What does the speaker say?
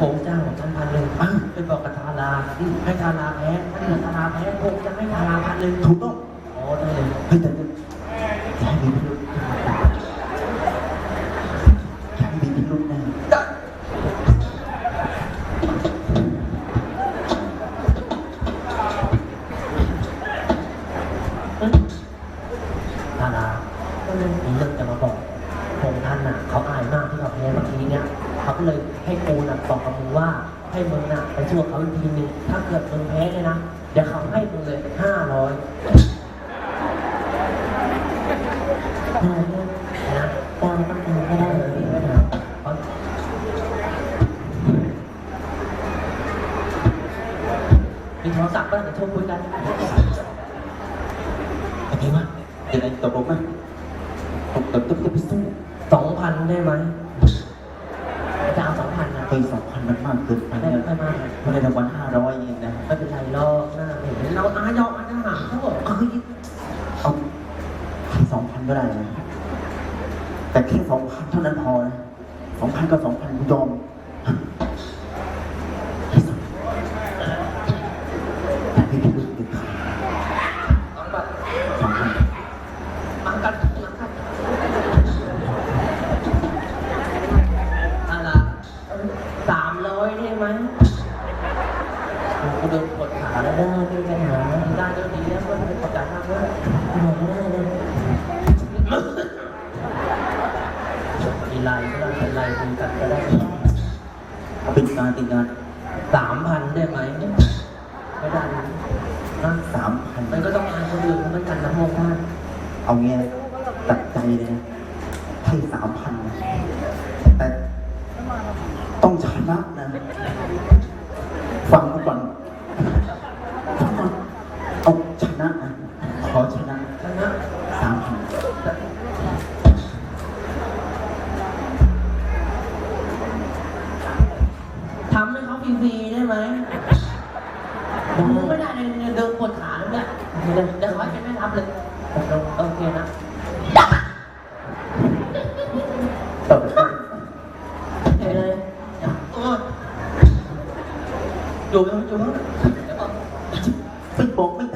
ผมจ้างท่านพันหนึ่งอะไปบอกกับทาราให้ทาราแพ้ถ้าเกิดทาราแพ้ผมจะให้ทาราพันหนึ่งถูกต้องอ๋อได้เลยเฮ้ยแต่แต่อย่าให้มีพิรุษอย่าให้มีพิรุษนะทาราก็เลยมีเรื่องจะมาบอกผมท่านน่ะเขาอายมากที่เขาแพ้เมื่อกี้เนี้ย เขาก็เลยให้กูน่ะบอกกับมึงว่าให้มึงน่ะไปช่วยเขาอีกทีหนึงถ้าเกิดมึงแพ้เนี่ยนะเดี๋ยวเขาให้มึงเลยห้าร้อยได้เนี่ยนะตามต้องการก็ได้เอเลอยไม่ถามเขามีโทรศัพท์ก็เดี๋ยวโทรคุยกันโอเคไหมยังไงตกลงไหมตกตกตกจะไปสู้สองพันได้ไหมจะเอาส องพันนะเฮ้ยสองพันมันมากเกินไปไม่เนี่ไม่มากไม่ได้รางวัลห้าร้อยเองนะไม่เป็นไรหรอกหน้าเห็นเราอายอมอาหาทั้งหมดเอ้ยเอาสองพันก็ได้นะแต่แค่สองพันเท่านั้นพอนะสองพันก็สองพันกูยอม กูเดินปวดขาแล้วได้ไม่มีปัญหาได้เดี๋ยวดีแล้วก็ไม่ประกาศมากด้วยบอกไม่ได้เลยมีไลน์ก็ได้เป็นไลน์คุยกันก็ได้เป็นการเป็นงานสามพันได้ไหมไม่ได้นะสามพันมันก็ต้องอายคนอื่นเขาเหมือนกันนะโมงท่านเอาเงี้ยตัดใจเลยให้สามพันนะแต่ต้องชนะนะ ฟังกูก่อนฟังก่อนเอาชนะนะขอชนะ ชนะ สามพัน ทำให้เขาฟรีๆได้ไหมไม่ได้เลยเดินปวดขาแล้วเนี่ยเดี๋ยวเขาจะไม่รับเลยโอเคนะต่อไปเห็นเลยเอออยู่ไหมอยู่ไหมเดี๋ยวบอกไม่ได้จะต้องมี